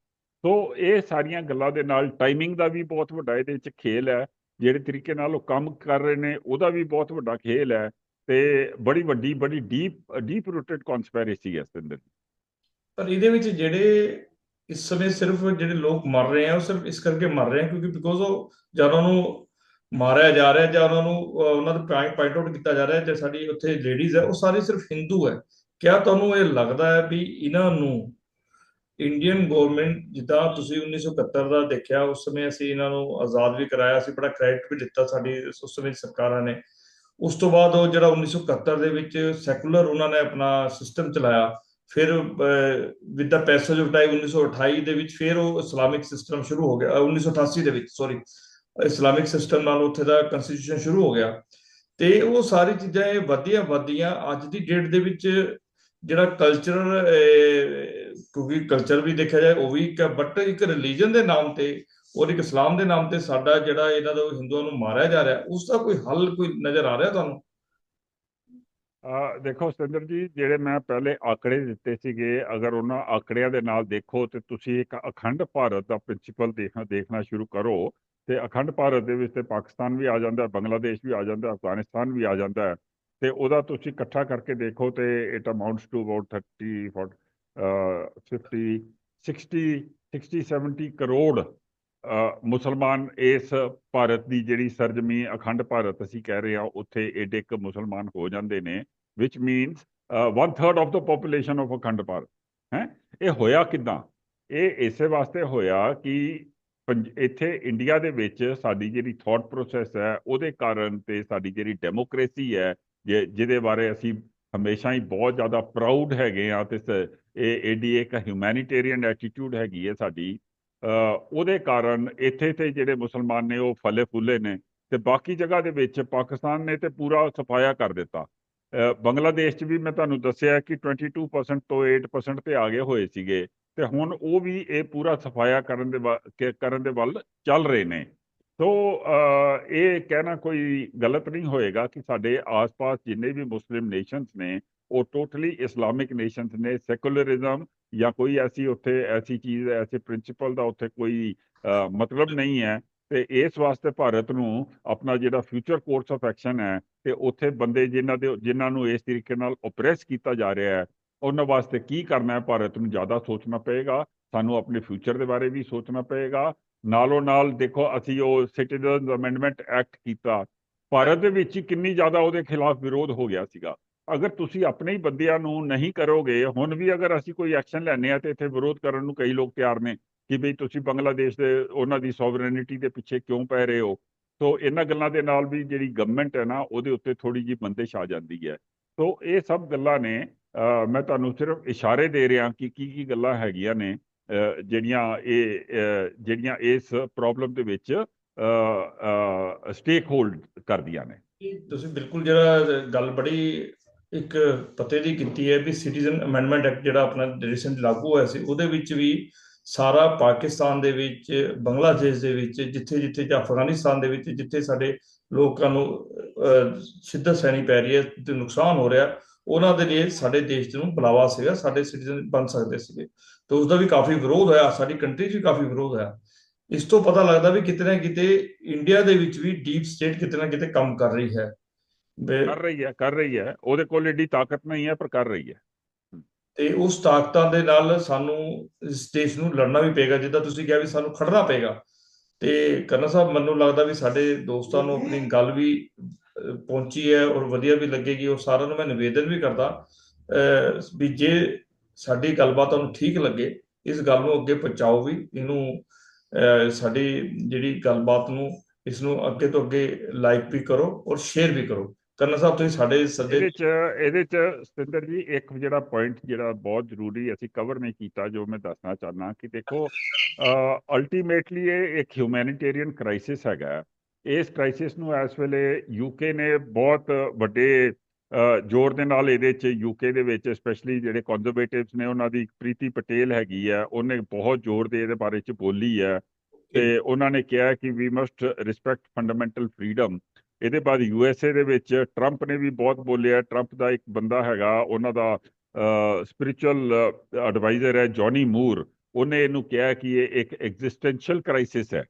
ਸੋ ਇਹ ਸਾਰੀਆਂ ਗੱਲਾਂ ਦੇ ਨਾਲ ਟਾਈਮਿੰਗ ਦਾ ਵੀ ਬਹੁਤ ਵੱਡਾ ਇਹਦੇ ਵਿੱਚ ਖੇਲ ਹੈ ਜਿਹੜੇ ਤਰੀਕੇ ਨਾਲ ਉਹ ਕੰਮ ਕਰ ਰਹੇ ਨੇ, ਉਹਦਾ ਵੀ ਬਹੁਤ ਵੱਡਾ ਖੇਲ ਹੈ ਤੇ ਬੜੀ ਵੱਡੀ, ਬੜੀ ਡੀਪ ਡੀਪ ਰੂਟਡ ਕਨਸਪੀਰੇਸੀ ਹੈ ਇਸ ਦੇ ਅੰਦਰ। ਪਰ ਇਹਦੇ ਵਿੱਚ ਜਿਹੜੇ ਇਸ ਸਮੇਂ ਸਿਰਫ ਜਿਹੜੇ ਲੋਕ ਮਰ ਰਹੇ ਆ, ਉਹ ਸਿਰਫ ਇਸ ਕਰਕੇ ਮਰ ਰਹੇ ਆ ਕਿਉਂਕਿ ਬਿਕੋਜ਼ ਉਹ ਜਾਂ ਉਹਨਾਂ ਨੂੰ ਮਾਰਿਆ ਜਾ ਰਿਹਾ ਜਾਂ ਉਹਨਾਂ ਨੂੰ ਉਹਨਾਂ ਦਾ ਪੁਆਇੰਟ ਆਊਟ ਕੀਤਾ ਜਾ ਰਿਹਾ ਜੇ ਸਾਡੀ ਉੱਥੇ ਲੇਡੀਜ਼ ਹੈ, ਉਹ ਸਾਰੀ ਸਿਰਫ ਹਿੰਦੂ ਹੈ। ਕਿਆ ਤੁਹਾਨੂੰ ਇਹ ਲੱਗਦਾ ਹੈ ਵੀ ਇਹਨਾਂ ਨੂੰ ਇੰਡੀਅਨ ਗਵਰਨਮੈਂਟ ਜਿੱਦਾਂ ਤੁਸੀਂ 1971 ਦਾ ਦੇਖਿਆ, ਉਸ ਸਮੇਂ ਅਸੀਂ ਇਹਨਾਂ ਨੂੰ ਆਜ਼ਾਦ ਵੀ ਕਰਾਇਆ ਸੀ ਬੜਾ ਕ੍ਰੈਡਿਟ ਵੀ ਦਿੱਤਾ ਸਾਡੀ, ਉਸ ਸਮੇਂ ਸਰਕਾਰਾਂ ਨੇ। ਉਸ ਤੋਂ ਬਾਅਦ ਉਹ ਜਿਹੜਾ 1971 ਦੇ ਵਿੱਚ ਸੈਕੂਲਰ ਉਹਨਾਂ ਨੇ ਆਪਣਾ ਸਿਸਟਮ ਚਲਾਇਆ, ਫਿਰ with the passage of time 1928 ਦੇ ਵਿੱਚ ਫਿਰ ਉਹ ਇਸਲਾਮਿਕ ਸਿਸਟਮ ਸ਼ੁਰੂ ਹੋ ਗਿਆ, ਅਹ 1988 ਦੇ ਵਿੱਚ ਸੌਰੀ ਇਸਲਾਮਿਕ ਸਿਸਟਮ ਨਾਲ ਉੱਥੇ ਦਾ ਕਨਸਟੀਟਿਊਸ਼ਨ ਸ਼ੁਰੂ ਹੋ ਗਿਆ। ਤੇ ਉਹ ਸਾਰੀ ਚੀਜ਼ਾਂ ਇਹ ਵਧੀਆਂ ਵਧੀਆਂ ਅੱਜ ਦੀ ਡੇਟ ਦੇ ਵਿੱਚ ਜਿਹੜਾ ਕਲਚਰ ਕਿਉਂਕਿ ਕਲਚਰ ਵੀ ਦੇਖਿਆ ਜਾਏ, ਉਹ ਵੀ ਇੱਕ ਬਟ ਇੱਕ ਰਿਲੀਜਨ ਦੇ ਨਾਮ ਤੇ ਔਰ ਇੱਕ ਇਸਲਾਮ ਦੇ ਨਾਮ ਤੇ ਸਾਡਾ ਜਿਹੜਾ ਇਹਨਾਂ ਦਾ ਹਿੰਦੂਆਂ ਨੂੰ ਮਾਰਿਆ ਜਾ ਰਿਹਾ, ਉਸ ਦਾ ਕੋਈ ਹੱਲ, ਕੋਈ ਨਜ਼ਰ ਆ ਰਿਹਾ ਤੁਹਾਨੂੰ? ਆ ਦੇਖੋ ਸਤਿੰਦਰ ਜੀ, ਜਿਹੜੇ ਮੈਂ ਪਹਿਲੇ ਆંકੜੇ ਦਿੱਤੇ ਸੀਗੇ, ਅਗਰ ਉਹਨਾਂ ਆંકੜਿਆਂ ਦੇ ਨਾਲ ਦੇਖੋ ਤੇ ਤੁਸੀਂ ਇੱਕ ਅਖੰਡ ਭਾਰਤ ਦਾ ਪ੍ਰਿੰਸੀਪਲ ਦੇਖਣਾ ਦੇਖਣਾ ਸ਼ੁਰੂ ਕਰੋ ਤੇ ਅਖੰਡ ਭਾਰਤ ਦੇ ਵਿੱਚ ਤੇ ਪਾਕਿਸਤਾਨ ਵੀ ਆ ਜਾਂਦਾ ਬੰਗਲਾਦੇਸ਼ ਵੀ ਆ ਜਾਂਦਾ ਅਫਗਾਨਿਸਤਾਨ ਵੀ ਆ ਜਾਂਦਾ ਹੈ ਤੇ ਉਹਦਾ ਤੁਸੀਂ ਇਕੱਠਾ ਕਰਕੇ ਦੇਖੋ ਤੇ it amounts to about 30 40 uh 50 60 60 70 crore ਮੁਸਲਮਾਨ ਇਸ ਭਾਰਤ ਦੀ ਜਿਹੜੀ ਸਰਜਮੀ ਅਖੰਡ ਭਾਰਤ ਅਸੀਂ ਕਹਿ ਰਹੇ ਹਾਂ ਉੱਥੇ ਏਡੇ ਕੁ ਮੁਸਲਮਾਨ ਹੋ ਜਾਂਦੇ ਨੇ which means uh, one third of the population ਅਖੰਡ ਭਾਰਤ ਹੈ? ਇਹ ਹੋਇਆ ਕਿਦਾਂ? ਇਹ ਇਸੇ ਵਾਸਤੇ ਹੋਇਆ ਕਿ ਇੱਥੇ ਇੰਡੀਆ ਦੇ ਵਿੱਚ ਸਾਡੀ ਜਿਹੜੀ ਥਾਟ ਪ੍ਰੋਸੈਸ ਹੈ, ਉਹਦੇ ਕਾਰਨ ਤੇ ਸਾਡੀ ਜਿਹੜੀ ਡੈਮੋਕ੍ਰੇਸੀ ਹੈ, ਜਿ- ਜਿਹਦੇ ਬਾਰੇ ਅਸੀਂ ਹਮੇਸ਼ਾ ਹੀ ਬਹੁਤ ਜ਼ਿਆਦਾ ਪ੍ਰਾਊਡ ਹੈਗੇ ਆ ਤੇ ਸ- ਇਹ ਏਡੀ ਇੱਕ ਹਿਊਮੈਨਿਟੇਰੀਅਨ ਐਟੀਟਿਊਡ ਹੈਗੀ ਹੈ ਸਾਡੀ ਉਹਦੇ ਕਾਰਨ ਇੱਥੇ ਤੇ ਜਿਹੜੇ ਮੁਸਲਮਾਨ ਨੇ ਉਹ ਫਲੇ ਫੁੱਲੇ ਨੇ ਤੇ ਬਾਕੀ ਜਗ੍ਹਾ ਦੇ ਵਿੱਚ ਪਾਕਿਸਤਾਨ ਨੇ ਤੇ ਪੂਰਾ ਸਫਾਇਆ ਕਰ ਦਿੱਤਾ। ਬੰਗਲਾਦੇਸ਼ 'ਚ ਵੀ ਮੈਂ ਤੁਹਾਨੂੰ ਦੱਸਿਆ ਕਿ 22% ਤੋਂ 8% ਤੇ ਆ ਗਏ ਹੋਏ ਸੀਗੇ। ਤੇ ਹੁਣ ਉਹ ਵੀ ਇਹ ਪੂਰਾ ਸਫਾਇਆ ਕਰਨ ਦੇ ਵੱਲ- ਕਰਨ ਦੇ ਵੱਲ ਚੱਲ ਰਹੇ ਨੇ। ਸੋ ਇਹ ਕਹਿਣਾ ਕੋਈ ਗਲਤ ਨਹੀਂ ਹੋਏਗਾ ਕਿ ਸਾਡੇ ਆਸ-ਪਾਸ ਜਿੰਨੇ ਵੀ ਮੁਸਲਿਮ ਨੇਸ਼ਨਸ ਨੇ, ਉਹ ਟੋਟਲੀ ਇਸਲਾਮਿਕ ਨੇਸ਼ਨਸ ਨੇ ਸੈਕੂਲਰਿਜ਼ਮ ਜਾਂ ਕੋਈ ਐਸੀ ਉੱਥੇ, ਐਸੀ ਚੀਜ਼, ਐਸੇ ਪ੍ਰਿੰਸੀਪਲ ਦਾ ਉੱਥੇ ਕੋਈ ਮਤਲਬ ਨਹੀਂ ਹੈ। ਤੇ ਇਸ ਵਾਸਤੇ ਭਾਰਤ ਨੂੰ ਆਪਣਾ ਜਿਹੜਾ ਫਿਊਚਰ ਕੋਰਸ ਆਫ ਐਕਸ਼ਨ ਹੈ, ਤੇ ਉੱਥੇ ਬੰਦੇ ਜਿਨ੍ਹਾਂ ਦੇ, ਜਿਨ੍ਹਾਂ ਨੂੰ ਇਸ ਤਰੀਕੇ ਨਾਲ ਓਪਰੈਸ ਕੀਤਾ ਜਾ ਰਿਹਾ ਹੈ ਉਹਨਾਂ ਵਾਸਤੇ ਕੀ ਕਰਨਾ ਹੈ ਭਾਰਤ ਨੂੰ ਜ਼ਿਆਦਾ ਸੋਚਣਾ ਪਏਗਾ, ਸਾਨੂੰ ਆਪਣੇ ਫਿਊਚਰ ਦੇ ਬਾਰੇ ਵੀ ਸੋਚਣਾ ਪਏਗਾ। ਨਾਲੋਂ ਨਾਲ ਦੇਖੋ, ਅਸੀਂ ਉਹ ਸਿਟੀਜ਼ਨ ਅਮੈਂਡਮੈਂਟ ਐਕਟ ਕੀਤਾ। ਭਾਰਤ ਦੇ ਵਿੱਚ ਹੀ ਕਿੰਨੀ ਜ਼ਿਆਦਾ ਉਹਦੇ ਖਿਲਾਫ ਵਿਰੋਧ ਹੋ ਗਿਆ ਸੀਗਾ। ਅਗਰ ਤੁਸੀਂ ਆਪਣੇ ਹੀ ਬੰਦਿਆਂ ਨੂੰ ਨਹੀਂ ਕਰੋਗੇ, ਹੁਣ ਵੀ ਅਗਰ ਅਸੀਂ ਕੋਈ ਐਕਸ਼ਨ ਲੈਣੇ ਆ ਤੇ ਇੱਥੇ ਵਿਰੋਧ ਕਰਨ ਨੂੰ ਕਈ ਲੋਕ ਤਿਆਰ ਨੇ ਕਿ ਬਈ ਤੁਸੀਂ ਬੰਗਲਾਦੇਸ਼ ਦੇ ਉਹਨਾਂ ਦੀ ਸੋਵਰੇਨਿਟੀ ਦੇ ਪਿੱਛੇ ਕਿਉਂ ਪੈ ਰਹੇ ਹੋ? ਸੋ ਇਹਨਾਂ ਗੱਲਾਂ ਦੇ ਨਾਲ ਵੀ ਜਿਹੜੀ ਗਵਰਨਮੈਂਟ ਹੈ ਨਾ, ਉਹਦੇ ਉੱਤੇ ਥੋੜੀ ਜਿਹੀ ਬੰਦਿਸ਼ ਆ ਜਾਂਦੀ ਹੈ। ਸੋ ਇਹ ਸਭ ਗੱਲਾਂ ਨੇ ਮੈਂ ਤੁਹਾਨੂੰ ਸਿਰਫ ਇਸ਼ਾਰੇ ਦੇ ਰਿਹਾ ਕਿ ਕੀ ਕੀ ਗੱਲਾਂ ਹੈਗੀਆਂ ਨੇ ਜਿਹੜੀਆਂ ਇਹ ਜਿਹੜੀਆਂ ਇਸ ਪ੍ਰੋਬਲਮ ਦੇ ਵਿੱਚ ਸਟੇਕ ਹੋਲਡ ਕਰਦੀਆਂ ਨੇ। ਤੁਸੀਂ ਬਿਲਕੁਲ ਜਿਹੜਾ ਗੱਲ ਬੜੀ ਇੱਕ ਪਤੇ ਦੀ ਕੀਤੀ ਹੈ ਵੀ ਸਿਟੀਜ਼ਨ ਅਮੈਂਡਮੈਂਟ ਐਕਟ ਜਿਹੜਾ ਆਪਣਾ ਰੀਸੈਂਟ ਲਾਗੂ ਹੋਇਆ ਸੀ ਉਹਦੇ ਵਿੱਚ ਵੀ ਸਾਰਾ ਪਾਕਿਸਤਾਨ ਦੇ ਵਿੱਚ ਬੰਗਲਾਦੇਸ਼ ਦੇ ਵਿੱਚ ਜਿੱਥੇ ਜਿੱਥੇ ਜਾਂ ਅਫਗਾਨਿਸਤਾਨ ਦੇ ਵਿੱਚ ਜਿੱਥੇ ਸਾਡੇ ਲੋਕਾਂ ਨੂੰ ਅਹ, ਸ਼ਿੱਦਤ ਸਹਿਣੀ ਪੈ ਰਹੀ ਹੈ ਤੇ ਨੁਕਸਾਨ ਹੋ ਰਿਹਾ ਉਹਨਾਂ ਦੇ ਲਈ ਸਾਡੇ ਦੇਸ਼ ਨੂੰ ਬੁਲਾਵਾ ਸੀਗਾ ਸਾਡੇ ਸਿਟੀਜ਼ਨ ਬਣ ਸਕਦੇ ਸੀਗੇ। ਤੇ ਉਸ ਦਾ ਵੀ ਕਾਫੀ ਵਿਰੋਧ ਹੋਇਆ ਸਾਡੀ ਕੰਟਰੀ 'ਚ ਵੀ ਕਾਫੀ ਵਿਰੋਧ ਹੋਇਆ। ਇਸ ਤੋਂ ਪਤਾ ਲੱਗਦਾ ਵੀ ਕਿਤੇ ਨਾ ਕਿਤੇ ਇੰਡੀਆ ਦੇ ਵਿੱਚ ਵੀ ਡੀਪ ਸਟੇਟ ਕਿਤੇ ਨਾ ਕਿਤੇ ਕੰਮ ਕਰ ਰਹੀ ਹੈ। ਕਰ ਰਹੀ ਹੈ ਕਰ ਰਹੀ ਹੈ। ਉਹਦੇ ਕੋਲ ਏਡੀ ਤਾਕਤ ਨਹੀਂ ਹੈ ਪਰ ਕਰ ਰਹੀ ਹੈ। ਤੇ ਉਸ ਤਾਕਤਾਂ ਦੇ ਨਾਲ ਸਾਨੂੰ ਇਸ ਦੇਸ਼ ਨੂੰ ਲੜਨਾ ਵੀ ਪਏਗਾ ਜਿੱਦਾਂ ਤੁਸੀਂ ਕਿਹਾ ਵੀ ਸਾਨੂੰ ਖੜਨਾ ਪਏਗਾ। ਤੇ ਕਰਨਾ ਸਾਹਿਬ ਮੈਨੂੰ ਲੱਗਦਾ ਵੀ ਸਾਡੇ ਦੋਸਤਾਂ ਨੂੰ ਆਪਣੀ ਗੱਲ ਵੀ ਪਹੁੰਚੀ ਹੈ ਔਰ ਵਧੀਆ ਵੀ ਲੱਗੇਗੀ, ਉਹ ਸਾਰਿਆਂ ਨੂੰ ਮੈਂ ਨਿਵੇਦਨ ਵੀ ਕਰਦਾ ਵੀ ਜੇ ਸਾਡੀ ਗੱਲਬਾਤ ਤੁਹਾਨੂੰ ਠੀਕ ਲੱਗੇ, ਇਸ ਗੱਲ ਨੂੰ ਅੱਗੇ ਪਹੁੰਚਾਓ ਵੀ, ਇਹਨੂੰ ਸਾਡੀ ਜਿਹੜੀ ਗੱਲਬਾਤ ਨੂੰ, ਇਸ ਨੂੰ ਅੱਗੇ ਤੋਂ ਅੱਗੇ ਲਾਈਕ ਵੀ ਕਰੋ ਔਰ ਸ਼ੇਅਰ ਵੀ ਕਰੋ। ਕਰਨਾ ਸਾਹਿਬ, ਤੁਸੀਂ ਸਾਡੇ ਸੱਦੇ ਇਹਦੇ ਚ ਇਹਦੇ ਚ ਸਤਿੰਦਰ ਜੀ, ਇੱਕ ਜਿਹੜਾ ਪੁਆਇੰਟ ਜਿਹੜਾ ਬਹੁਤ ਜ਼ਰੂਰੀ ਅਸੀਂ ਕਵਰ ਨਹੀਂ ਕੀਤਾ, ਜੋ ਮੈਂ ਦੱਸਣਾ ਚਾਹਨਾ ਕਿ ਦੇਖੋ ਅਲਟੀਮੇਟਲੀ ਇਹ ਇੱਕ ਹਿਊਮੈਨਿਟੇਰੀਅਨ ਕ੍ਰਾਈਸਿਸ ਹੈਗਾ। ਇਸ ਕ੍ਰਾਈਸਿਸ ਨੂੰ ਇਸ ਵੇਲੇ ਯੂਕੇ ਨੇ ਬਹੁਤ ਵੱਡੇ ਜ਼ੋਰ ਦੇ ਨਾਲ ਇਹਦੇ ਚ ਯੂਕੇ ਦੇ ਵਿੱਚ ਸਪੈਸ਼ਲੀ ਜਿਹੜੇ ਕੰਜ਼ਰਵੇਟਿਵਸ ਨੇ ਉਹਨਾਂ ਦੀ ਪ੍ਰੀਤੀ ਪਟੇਲ ਹੈਗੀ ਆ, ਉਹਨੇ ਬਹੁਤ ਜ਼ੋਰ ਦੇ ਇਹਦੇ ਬਾਰੇ ਚ ਬੋਲੀ ਹੈ ਤੇ ਉਹਨਾਂ ਨੇ ਕਿਹਾ ਕਿ we must respect fundamental freedom ਇਹਦੇ ਬਾਅਦ ਯੂਐਸਏ ਦੇ ਵਿੱਚ ਟਰੰਪ ਨੇ ਵੀ ਬਹੁਤ ਬੋਲਿਆ ਟਰੰਪ ਦਾ ਇੱਕ ਬੰਦਾ ਹੈਗਾ, ਉਹਨਾਂ ਦਾ ਸਪਿਰਚੁਅਲ ਐਡਵਾਈਜ਼ਰ ਹੈ ਜੌਨੀ ਮੂਰ ਉਹਨੇ ਇਹਨੂੰ ਕਿਹਾ ਕਿ ਇਹ ਇੱਕ ਐਗਜ਼ਿਸਟੈਂਸ਼ੀਅਲ ਕ੍ਰਾਈਸਿਸ ਹੈ।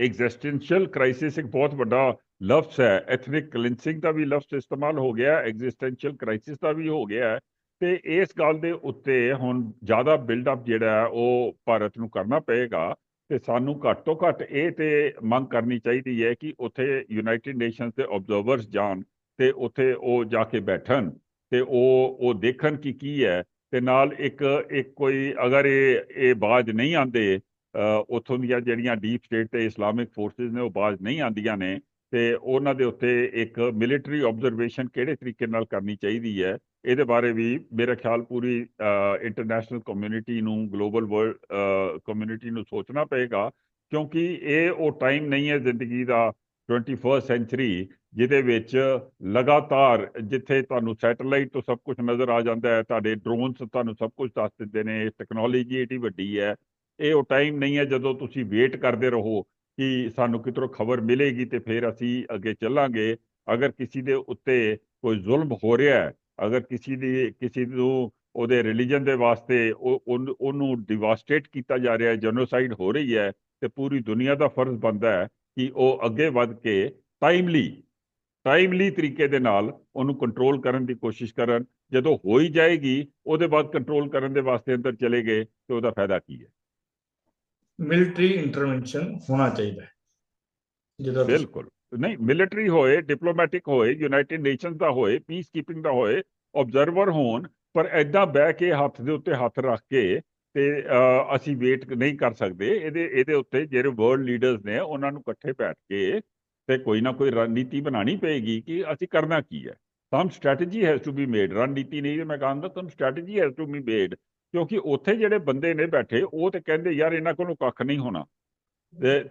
ਐਗਜ਼ਿਸਟੈਂਸ਼ੀਅਲ ਕ੍ਰਾਈਸਿਸ ਇੱਕ ਬਹੁਤ ਵੱਡਾ ਲਫ਼ਜ਼ ਹੈ। ਐਥਨਿਕ ਕਲਿੰਸਿੰਗ ਦਾ ਵੀ ਲਫ਼ਜ਼ ਇਸਤੇਮਾਲ ਹੋ ਗਿਆ ਐਗਜ਼ਿਸਟੈਂਸ਼ੀਅਲ ਕ੍ਰਾਈਸਿਸ ਦਾ ਵੀ ਹੋ ਗਿਆ ਹੈ। ਤੇ ਇਸ ਗੱਲ ਦੇ ਉੱਤੇ ਹੁਣ ਜ਼ਿਆਦਾ ਬਿਲਡ ਅਪ ਜਿਹੜਾ ਉਹ ਭਾਰਤ ਨੂੰ ਕਰਨਾ ਪਏਗਾ। ਤੇ ਸਾਨੂੰ ਘੱਟ ਤੋਂ ਘੱਟ ਇਹ ਤੇ ਮੰਗ ਕਰਨੀ ਚਾਹੀਦੀ ਹੈ ਕਿ ਉੱਥੇ ਯੂਨਾਈਟਿਡ ਨੇਸ਼ਨਸ ਦੇ ਆਬਜ਼ਰਵਰਸ ਜਾਣ ਤੇ ਉੱਥੇ ਉਹ ਜਾ ਕੇ ਬੈਠਣ ਤੇ ਉਹ ਉਹ ਦੇਖਣ ਕਿ ਕੀ ਹੈ। ਤੇ ਨਾਲ ਇੱਕ ਇੱਕ ਕੋਈ ਅਗਰ ਇਹ ਇਹ ਬਾਜ਼ ਨਹੀਂ ਆਂਦੇ ਉੱਥੋਂ ਦੀਆਂ ਜਿਹੜੀਆਂ ਡੀਪ ਸਟੇਟ ਤੇ ਇਸਲਾਮਿਕ ਫੋਰਸਸ ਨੇ ਉਹ ਬਾਜ਼ ਨਹੀਂ ਆਂਦੀਆਂ ਨੇ, ਤੇ ਉਹਨਾਂ ਦੇ ਉੱਤੇ ਇੱਕ ਮਿਲਟਰੀ ਆਬਜ਼ਰਵੇਸ਼ਨ ਕਿਹੜੇ ਤਰੀਕੇ ਨਾਲ ਕਰਨੀ ਚਾਹੀਦੀ ਹੈ, ਇਹਦੇ ਬਾਰੇ ਵੀ ਮੇਰਾ ਖਿਆਲ ਪੂਰੀ ਇੰਟਰਨੈਸ਼ਨਲ ਕਮਿਊਨਿਟੀ ਨੂੰ ਗਲੋਬਲ ਵਰਲਡ ਕਮਿਊਨਿਟੀ ਨੂੰ ਸੋਚਣਾ ਪਏਗਾ, ਕਿਉਂਕਿ ਇਹ ਉਹ ਟਾਈਮ ਨਹੀਂ ਹੈ ਜ਼ਿੰਦਗੀ ਦਾ 21st ਸੈਂਚਰੀ ਜਿਹਦੇ ਵਿੱਚ ਲਗਾਤਾਰ ਜਿੱਥੇ ਤੁਹਾਨੂੰ ਸੈਟੇਲਾਈਟ ਤੋਂ ਸਭ ਕੁਝ ਨਜ਼ਰ ਆ ਜਾਂਦਾ ਹੈ, ਤੁਹਾਡੇ ਡਰੋਨਸ ਤੁਹਾਨੂੰ ਸਭ ਕੁਝ ਦੱਸ ਦਿੰਦੇ ਨੇ ਟੈਕਨੋਲੋਜੀ ਏਡੀ ਵੱਡੀ ਹੈ ਇਹ ਉਹ ਟਾਈਮ ਨਹੀਂ ਹੈ ਜਦੋਂ ਤੁਸੀਂ ਵੇਟ ਕਰਦੇ ਰਹੋ ਕਿ ਸਾਨੂੰ ਕਿਤੋਂ ਖਬਰ ਮਿਲੇਗੀ ਤੇ ਫਿਰ ਅਸੀਂ ਅੱਗੇ ਚੱਲਾਂਗੇ। ਅਗਰ ਕਿਸੇ ਦੇ ਉੱਤੇ ਕੋਈ ਜ਼ੁਲਮ ਹੋ ਰਿਹਾ ਹੈ, ਅਗਰ ਕਿਸੇ ਦੀ, ਕਿਸੇ ਨੂੰ ਉਹਦੇ ਰਿਲੀਜਨ ਦੇ ਵਾਸਤੇ ਉਹ, ਉਹਨੂੰ- ਉਹਨੂੰ ਡਿਵਾਸਟੇਟ ਕੀਤਾ ਜਾ ਰਿਹਾ ਹੈ ਜੈਨੋਸਾਈਡ ਹੋ ਰਹੀ ਹੈ, ਤੇ ਪੂਰੀ ਦੁਨੀਆ ਦਾ ਫਰਜ਼ ਬਣਦਾ ਹੈ ਕਿ ਉਹ ਅੱਗੇ ਵੱਧ ਕੇ ਟਾਈਮਲੀ ਟਾਈਮਲੀ ਤਰੀਕੇ ਦੇ ਨਾਲ ਉਹਨੂੰ ਕੰਟਰੋਲ ਕਰਨ ਦੀ ਕੋਸ਼ਿਸ਼ ਕਰਨ। ਜਦੋਂ ਹੋ ਹੀ ਜਾਏਗੀ, ਉਹਦੇ ਬਾਅਦ ਕੰਟਰੋਲ ਕਰਨ ਦੇ ਵਾਸਤੇ ਅੰਦਰ ਚਲੇ ਗਏ, ਤੇ ਉਹਦਾ ਫਾਇਦਾ ਕੀ ਹੈ? ਮਿਲਟਰੀ ਇੰਟਰਵੈਂਸ਼ਨ ਹੋਣਾ ਚਾਹੀਦਾ ਹੈ ਜਿਹਦਾ ਬਿਲਕੁਲ ਨਹੀਂ ਮਿਲਟਰੀ ਹੋਏ ਡਿਪਲੋਮੈਟਿਕ ਹੋਏ ਯੂਨਾਈਟਿਡ ਨੇਸ਼ਨਸ ਦਾ ਹੋਏ ਪੀਸ ਕੀਪਿੰਗ ਦਾ ਹੋਏ ਆਬਜ਼ਰਵਰ ਹੋਣ ਪਰ ਐਦਾਂ ਬਹਿ ਕੇ ਹੱਥ ਦੇ ਉੱਤੇ ਹੱਥ ਰੱਖ ਕੇ ਤੇ ਅਸੀਂ ਵੇਟ ਨਹੀਂ ਕਰ ਸਕਦੇ ਇਹਦੇ ਇਹਦੇ ਉੱਤੇ ਜਿਹੜੇ ਵਰਲਡ ਲੀਡਰਸ ਨੇ ਉਹਨਾਂ ਨੂੰ ਇਕੱਠੇ ਬੈਠ ਕੇ ਤੇ ਕੋਈ ਨਾ ਕੋਈ ਰਣਨੀਤੀ ਬਣਾਉਣੀ ਪਏਗੀ ਕਿ ਅਸੀਂ ਕਰਨਾ ਕੀ ਹੈ some strategy has to be made ਰਣਨੀਤੀ ਨਹੀਂ ਮੈਂ ਕਹਿੰਦਾ some strategy has to be made ਕਿਉਂਕਿ ਉੱਥੇ ਜਿਹੜੇ ਬੰਦੇ ਨੇ ਬੈਠੇ, ਉਹ ਤੇ ਕਹਿੰਦੇ, ਯਾਰ, ਇਹਨਾਂ ਕੋਲੋਂ ਕੱਖ ਨਹੀਂ ਹੋਣਾ।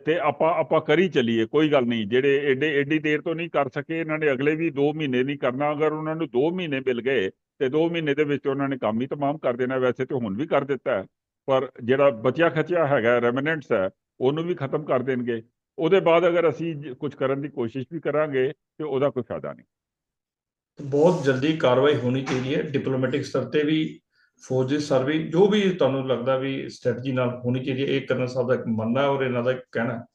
ਤੇ ਆਪਾਂ ਆਪਾਂ ਕਰੀ ਚੱਲੀਏ, ਕੋਈ ਗੱਲ ਨਹੀਂ। ਜਿਹੜੇ ਐਡੇ ਐਡੀ ਦੇਰ ਤੋਂ ਨਹੀਂ ਕਰ ਸਕੇ, ਇਹਨਾਂ ਨੇ ਅਗਲੇ ਵੀ 2 ਮਹੀਨੇ ਨਹੀਂ ਕਰਨਾ। ਅਗਰ ਉਹਨਾਂ ਨੂੰ 2 ਮਹੀਨੇ ਮਿਲ ਗਏ, ਤੇ 2 ਮਹੀਨੇ ਦੇ ਵਿੱਚ ਉਹਨਾਂ ਨੇ ਕੰਮ ਹੀ ਤਮਾਮ ਕਰ ਦੇਣਾ। ਵੈਸੇ ਤੇ ਹੁਣ ਵੀ ਕਰ ਦਿੱਤਾ ਪਰ ਜਿਹੜਾ ਬਚਿਆ ਖਚਿਆ ਹੈਗਾ ਰੈਮਨੈਂਟਸ ਹੈ, ਉਹਨੂੰ ਵੀ ਖਤਮ ਕਰ ਦੇਣਗੇ। ਉਹਦੇ ਬਾਅਦ ਅਗਰ ਅਸੀਂ ਕੁਝ ਕਰਨ ਦੀ ਕੋਸ਼ਿਸ਼ ਵੀ ਕਰਾਂਗੇ, ਤੇ ਉਹਦਾ ਕੋਈ ਫਾਇਦਾ ਨਹੀਂ। ਬਹੁਤ ਜਲਦੀ ਕਾਰਵਾਈ ਹੋਣੀ ਚਾਹੀਦੀ ਹੈ। ਡਿਪਲੋਮੈਟਿਕ ਸਤਰ ਤੇ ਵੀ ਫੌਜੀ ਸਰ ਵੀ ਜੋ ਵੀ ਤੁਹਾਨੂੰ ਲੱਗਦਾ ਵੀ ਸਟ੍ਰੈਟਜੀ ਨਾਲ ਹੋਣੀ ਚਾਹੀਦੀ ਹੈ ਇਹ ਕਰਨਾ ਸਾਹਿਬ ਦਾ ਇੱਕ ਮੰਨਣਾ ਔਰ ਇਹਨਾਂ ਦਾ ਇੱਕ ਕਹਿਣਾ।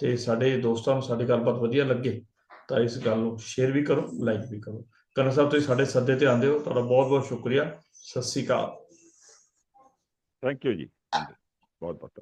ਤੇ ਸਾਡੇ ਦੋਸਤਾਂ ਨੂੰ ਸਾਡੀ ਗੱਲਬਾਤ ਵਧੀਆ ਲੱਗੇ ਤਾਂ ਇਸ ਗੱਲ ਨੂੰ ਸ਼ੇਅਰ ਵੀ ਕਰੋ ਲਾਈਕ ਵੀ ਕਰੋ। ਕਰਨਾ ਸਾਹਿਬ ਤੁਸੀਂ ਸਾਡੇ ਸੱਦੇ ਤੇ ਆਂਦੇ ਹੋ ਤੁਹਾਡਾ ਬਹੁਤ ਬਹੁਤ ਸ਼ੁਕਰੀਆ। ਸਤਿ ਸ੍ਰੀ ਅਕਾਲ। ਥੈਂਕ ਯੂ ਜੀ। ਬਹੁਤ ਬਹੁਤ